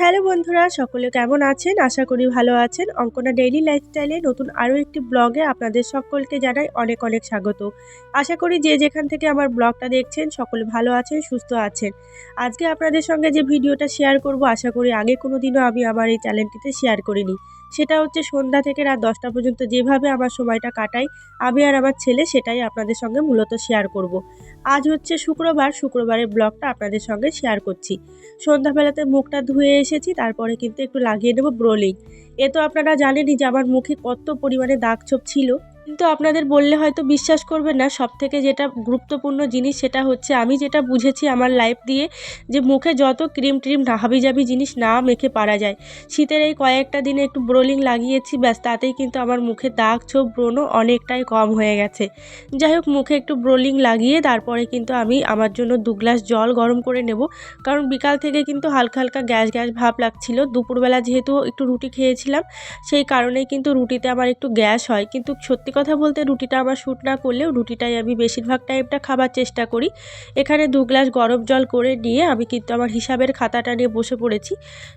Hello বন্ধুরা, সকলে কেমন আছেন? আশা করি ভালো আছেন। অঙ্কনা ডেইলি লাইফস্টাইলে নতুন আরও একটি ব্লগে আপনাদের সকলকে জানাই অনেক অনেক স্বাগত। আশা করি যে যেখান থেকে আমার ব্লগটা দেখছেন, সকলে ভালো আছেন, সুস্থ আছেন। আজকে আপনাদের সঙ্গে যে ভিডিওটা শেয়ার করব, আশা করি আগে কোনো দিনও আমি আমার এই চ্যানেলটিতে শেয়ার করিনি। সেটা হচ্ছে সন্ধ্যা থেকে রাত দশটা পর্যন্ত যেভাবে আমার সময়টা কাটাই, আমি আর আমার ছেলে সেটাই আপনাদের সঙ্গে মূলত শেয়ার করব। আজ হচ্ছে শুক্রবার, শুক্রবারের ব্লগটা আপনাদের সঙ্গে শেয়ার করছি। সন্ধ্যাবেলাতে মুখটা ধুয়ে এসেছি, তারপরে কিন্তু একটু লাগিয়ে নেব ব্রোলিং এ তো আপনারা জানেনই যে আমার মুখে কত পরিমাণে দাগ ছোপ ছিল। কিন্তু আপনাদের বললে হয়তো বিশ্বাস করবেন না। সব থেকে যেটা গুরুত্বপূর্ণ জিনিস সেটা হচ্ছে, আমি যেটা বুঝেছি আমার লাইফ দিয়ে, যে মুখে যত ক্রিম ট্রিম হাবিজাবি জিনিস না মেখে পারা যায়। শীতের এই কয়েকটা দিনে একটু ব্রোলিং লাগিয়েছি, ব্যাস তাতেই কিন্তু আমার মুখে দাগ ছোপ ব্রণ অনেকটাই কম হয়ে গেছে। যাই হোক, মুখে একটু ব্রোলিং লাগিয়ে তারপরে কিন্তু আমি আমার জন্য দু গ্লাস জল গরম করে নেব। কারণ বিকাল থেকে কিন্তু হালকা হালকা গ্যাস গ্যাস ভাব লাগছিল। দুপুরবেলা যেহেতু একটু রুটি খেয়েছিলাম, সেই কারণেই কিন্তু রুটিতে আমার একটু গ্যাস হয়। কিন্তু সত্যি কথা বলতে রুটিটা আমার শ্যুট না করলেও রুটিটাই আমি বেশিরভাগ টাইমটা খাবার চেষ্টা করি। এখানে দু গ্লাস গরম জল করে নিয়ে আমি কিন্তু আমার হিসাবের খাতাটা নিয়ে বসে পড়েছি।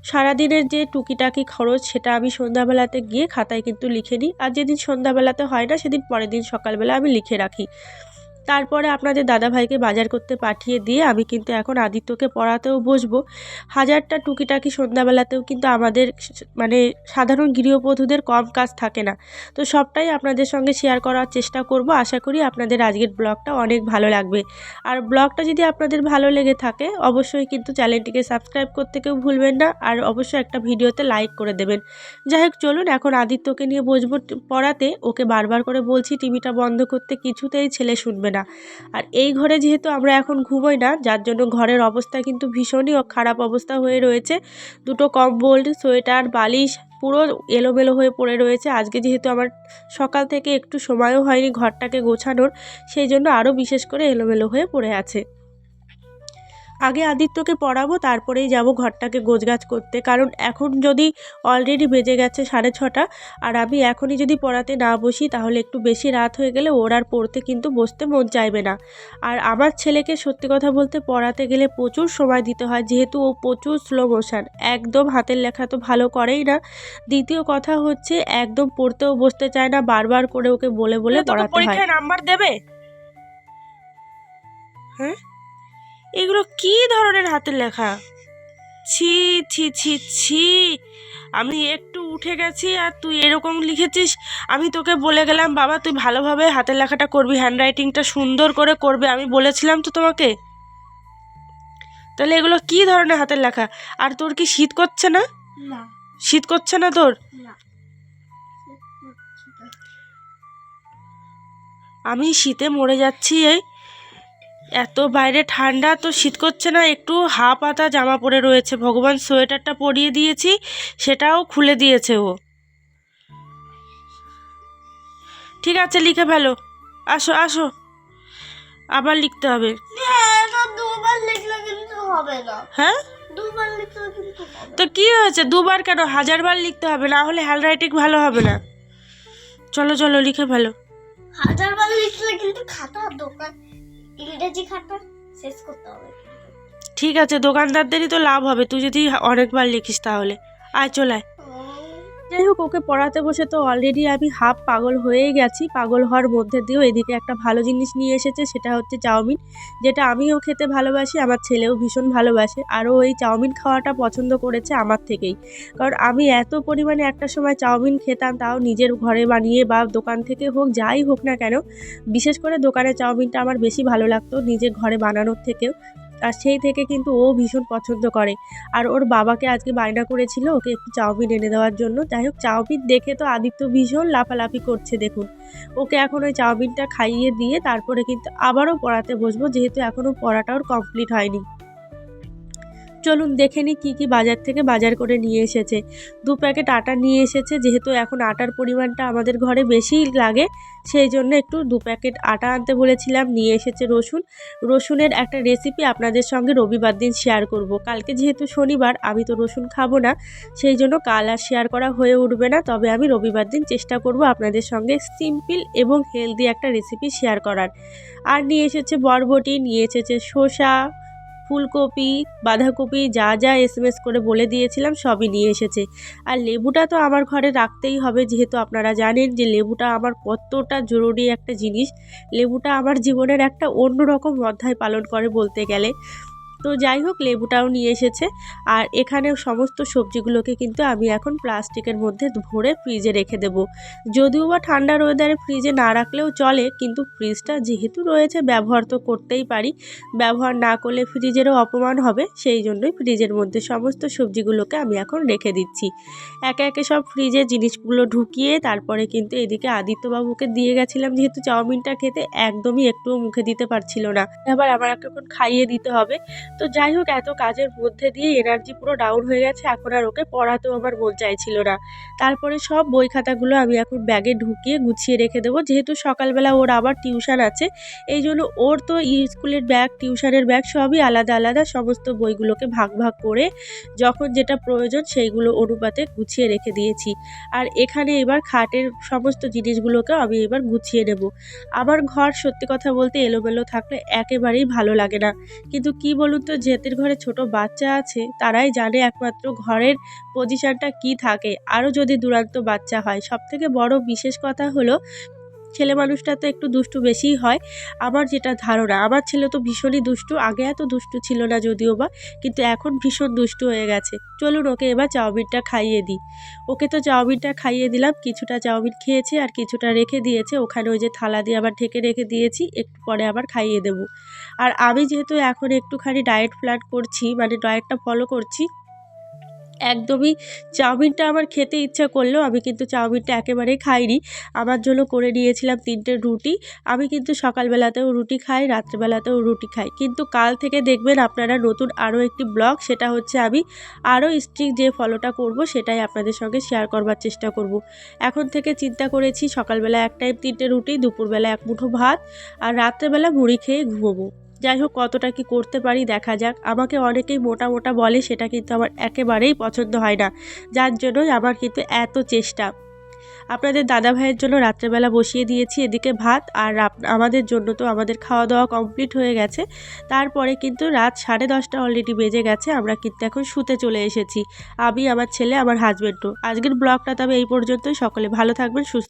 সারাদিনের যে টুকিটাকি খরচ সেটা আমি সন্ধ্যাবেলাতে গিয়ে খাতায় কিন্তু লিখে নিই। আর যেদিন সন্ধ্যাবেলাতে হয় না, সেদিন পরের দিন সকালবেলা আমি লিখে রাখি। তারপরে আপনাদের দাদাভাইকে বাজার করতে পাঠিয়ে দিয়ে আমি কিন্তু এখন আদিত্যকে পড়াতেও বসবো। হাজারটা টুকিটাকি সন্ধ্যাবেলাতেও কিন্তু আমাদের মানে সাধারণ গৃহবধূদের কম কাজ থাকে না। তো সবটাই আপনাদের সঙ্গে শেয়ার করার চেষ্টা করব। আশা করি আপনাদের আজকের ব্লগটা অনেক ভালো লাগবে। আর ব্লগটা যদি আপনাদের ভালো লেগে থাকে, অবশ্যই কিন্তু চ্যানেলটিকে সাবস্ক্রাইব করতে কেউ ভুলবেন না। আর অবশ্যই একটা ভিডিওতে লাইক করে দেবেন। যাই হোক, চলুন এখন আদিত্যকে নিয়ে বসবো পড়াতে। ওকে বারবার করে বলছি, টিভিটা বন্ধ করতে কিছুতেই ছেলে শুনবে না। আর এই ঘরে যেহেতু আমরা এখন ঘুমোই না, যার জন্য ঘরের অবস্থা কিন্তু ভীষণই খারাপ অবস্থা হয়ে রয়েছে। দুটো কম্বল, সোয়েটার, বালিশ পুরো এলোমেলো হয়ে পড়ে রয়েছে। আজকে যেহেতু আমার সকাল থেকে একটু সময়ও হয়নি ঘরটাকে গোছানোর, সেই জন্য আরও বিশেষ করে এলোমেলো হয়ে পড়ে আছে। আগে আদিত্যকে পড়াবো তারপরেই যাব ঘরটাকে গোছগাছ করতে। কারণ এখন যদি অলরেডি বেজে গেছে সাড়ে ছটা আর আমি এখনই যদি পড়াতে না বসি তাহলে একটু বেশি রাত হয়ে গেলে ওর আর পড়তে কিন্তু বসতে মন চাইবে না। আর আমার ছেলেকে সত্যি কথা বলতে পড়াতে গেলে প্রচুর সময় দিতে হয় যেহেতু ও প্রচুর স্লো মোশন একদম হাতের লেখা তো ভালো করেই না। দ্বিতীয় কথা হচ্ছে একদম পড়তেও বসতে চায় না বারবার করে ওকে বলে বলে পড়াতে হয়। নাম্বার দেবে? হ্যাঁ? এগুলো কি ধরনের হাতের লেখা? ছি ছি ছি ছি। আমি একটু উঠে গেছি আর তুই এরকম লিখেছিস আমি তোকে বলে গেলাম বাবা তুই ভালোভাবে হাতের লেখাটা করবি হ্যান্ডরাইটিংটা সুন্দর করে করবে। আমি বলেছিলাম তো তোমাকে। তাহলে এগুলো কি ধরনের হাতের লেখা? আর তোর কি শীত করছে না? না। শীত করছে না তোর? আমি শীতে মরে যাচ্ছি এই এত বাইরে ঠান্ডা তো শীত করছে না একটু হা পাতা জামা পরে রয়েছে। ভগবান সোয়েটারটা পরিয়ে দিয়েছি সেটাও খুলে দিয়েছে ও। ঠিক আছে লিখে ফেলো। আসো আসো। আবার লিখতে হবে। হ্যাঁ হবে তো কি হয়েছে? দুবার কেন? হাজারবার লিখতে হবে না হলে হ্যান্ডরাইটিং ভালো হবে না। চলো চলো লিখে ফেলো। হাজারবার লিখলে কিন্তু খাতা দোকান ইংরেজি খাতা শেষ করতে হবে। ঠিক আছে, দোকানদারদেরই তো লাভ হবে। তুই যদি অনেকবার লিখিস তাহলে। আয় চলায় যাই হোক, ওকে পড়াতে বসে তো অলরেডি আমি হাফ পাগল হয়েই গেছি। পাগল হওয়ার মধ্যে দিয়েও এদিকে একটা ভালো জিনিস নিয়ে এসেছে, সেটা হচ্ছে চাউমিন, যেটা আমিও খেতে ভালোবাসি, আমার ছেলেও ভীষণ ভালোবাসে আরও ওই চাউমিন খাওয়াটা পছন্দ করেছে আমার থেকেই। কারণ আমি এত পরিমাণে একটা সময় চাউমিন খেতাম, তাও নিজের ঘরে বানিয়ে বা দোকান থেকে হোক, যাই হোক না কেন, বিশেষ করে দোকানে চাউমিনটা আমার বেশি ভালো লাগতো, নিজের ঘরে বানানোর থেকেও। আর সেই থেকে কিন্তু ও ভীষণ পছন্দ করে। আর ওর বাবাকে আজকে বায়না করেছিল ওকে একটু চাউমিন এনে দেওয়ার জন্য। যাই হোক, চাউমিন দেখে তো আদিত্য ভীষণ লাফালাফি করছে, দেখুন। ওকে এখন ওই চাউমিনটা খাইয়ে দিয়ে তারপরে কিন্তু আবারও পড়াতে বসবো, যেহেতু এখনও পড়াটা ওর কমপ্লিট হয়নি। চলুন দেখে নিই কী কী বাজার থেকে বাজার করে নিয়ে এসেছে। দু প্যাকেট আটা নিয়ে এসেছে, যেহেতু এখন আটার পরিমাণটা আমাদের ঘরে বেশি লাগে, সেই জন্য একটু দু প্যাকেট আটা আনতে বলেছিলাম, নিয়ে এসেছে রসুন। রসুনের একটা রেসিপি আপনাদের সঙ্গে রবিবার দিন শেয়ার করব। কালকে যেহেতু শনিবার, আমি তো রসুন খাব না, সেই জন্য কাল আর শেয়ার করা হয়ে উঠবে না, তবে আমি রবিবার দিন চেষ্টা করব আপনাদের সঙ্গে সিম্পল এবং হেলদি একটা রেসিপি শেয়ার করার। আর নিয়ে এসেছে বরবটি, নিয়ে এসেছে শসা ফুলকপি, বাঁধাকপি, যা যা এসএমএস করে বলে দিয়েছিলাম সবই নিয়ে এসেছে। আর লেবুটা তো আমার ঘরে রাখতেই হবে, যেহেতু আপনারা জানেন যে লেবুটা আমার কতটা জরুরি একটা জিনিস। লেবুটা আমার জীবনের একটা অন্যরকম অধ্যায় পালন করে বলতে গেলে। তো যাই হোক, লেবুটাও নিয়ে এসেছে। আর এখানে সমস্ত সবজিগুলোকে কিন্তু আমি এখন প্লাস্টিকের মধ্যে ভরে ফ্রিজে রেখে দেবো। যদিও বা ঠান্ডার ওয়েদারে ফ্রিজে না রাখলেও চলে, কিন্তু ফ্রিজটা যেহেতু রয়েছে, ব্যবহার তো করতেই পারি। ব্যবহার না করলে ফ্রিজেরও অপমান হবে, সেই জন্যই ফ্রিজের মধ্যে সমস্ত সবজিগুলোকে আমি এখন রেখে দিচ্ছি। একে একে সব ফ্রিজে জিনিসগুলো ঢুকিয়ে তারপরে কিন্তু এদিকে আদিত্যবাবুকে দিয়ে গেছিলাম, যেহেতু চাউমিনটা খেতে একদমই একটুও মুখে দিতে পারছিল না। এবার আমার এখন খাইয়ে দিতে হবে। তো যাই হোক, এত কাজের মধ্যে দিয়ে এনার্জি পুরো ডাউন হয়ে গেছে। এখন আর ওকে পড়াতেও আমার মন চাইছিল না। তারপরে সব বই খাতাগুলো আমি এখন ব্যাগে ঢুকিয়ে গুছিয়ে রেখে দেবো। যেহেতু সকালবেলা ওর আবার টিউশন আছে, এই জন্য ওর তো স্কুলের ব্যাগ টিউশনের ব্যাগ সবই আলাদা আলাদা। সমস্ত বইগুলোকে ভাগ ভাগ করে যখন যেটা প্রয়োজন সেইগুলো অনুপাতে গুছিয়ে রেখে দিয়েছি। আর এখানে এবার খাটের সমস্ত জিনিসগুলোকেও আমি এবার গুছিয়ে নেব। আমার ঘর সত্যি কথা বলতে এলোমেলো থাকলে একেবারেই ভালো লাগে না। কিন্তু কি বলুন তো যেতের ঘরে ছোট বাচ্চা আছে, তারাই জানে একমাত্র ঘরের পজিশনটা কি থাকে। আরও যদি দুরান্ত বাচ্চা হয়, সবথেকে বড় বিশেষ কথা হলো ছেলে মানুষটা তো একটু দুষ্টু বেশিই হয়। আমার যেটা ধারণা, আমার ছেলে তো ভীষণই দুষ্টু, আগে এত দুষ্টু ছিল না যদিও বা, কিন্তু এখন ভীষণ দুষ্টু হয়ে গেছে। চলুন ওকে এবার চাউমিনটা খাইয়ে দিই। ওকে তো চাউমিনটা খাইয়ে দিলাম, কিছুটা চাউমিন খেয়েছে আর কিছুটা রেখে দিয়েছে। ওখানে ওই যে থালা দিয়ে আবার ঢেকে রেখে দিয়েছি, একটু পরে আবার খাইয়ে দেবো। আর আমি যেহেতু এখন একটুখানি ডায়েট প্ল্যান করছি মানে ডায়েটটা ফলো করছি একদমই চাউমিনটা আমার খেতে ইচ্ছা করলেও আমি কিন্তু চাউমিনটা একেবারেই খাইনি। আমার জন্য করে নিয়েছিলাম তিনটে রুটি। আমি কিন্তু সকালবেলাতেও রুটি খাই, রাত্রেবেলাতেও রুটি খাই। কিন্তু কাল থেকে দেখবেন আপনারা নতুন আরও একটি ব্লগ, সেটা হচ্ছে আমি আরও স্ট্রিক যে ফলোটা করব, সেটাই আপনাদের সঙ্গে শেয়ার করবার চেষ্টা করব। এখন থেকে চিন্তা করেছি সকালবেলা এক টাইম তিনটে রুটি, দুপুরবেলা এক মুঠো ভাত, আর রাত্রেবেলা মুড়ি খেয়ে ঘুমোবো। যাই হোক, কতটা কি করতে পারি দেখা যাক। আমাকে অনেকেই মোটা মোটা বলে, সেটা কিন্তু আমার একেবারেই পছন্দ হয় না। যার জন্যই আমার কিন্তু এত চেষ্টা। আপনাদের দাদা ভাইয়ের জন্য রাত্রেবেলা বসিয়ে দিয়েছি এদিকে ভাত, আর আমাদের জন্য তো আমাদের খাওয়া দাওয়া কমপ্লিট হয়ে গেছে। তারপরে কিন্তু রাত সাড়ে দশটা অলরেডি বেজে গেছে, আমরা কিন্তু এখন শুতে চলে এসেছি। আমি, আমার ছেলে, আমার হাজব্যান্ডও আজকের ব্লগটা তবে এই পর্যন্তই। সকলে ভালো থাকবেন, সুস্থ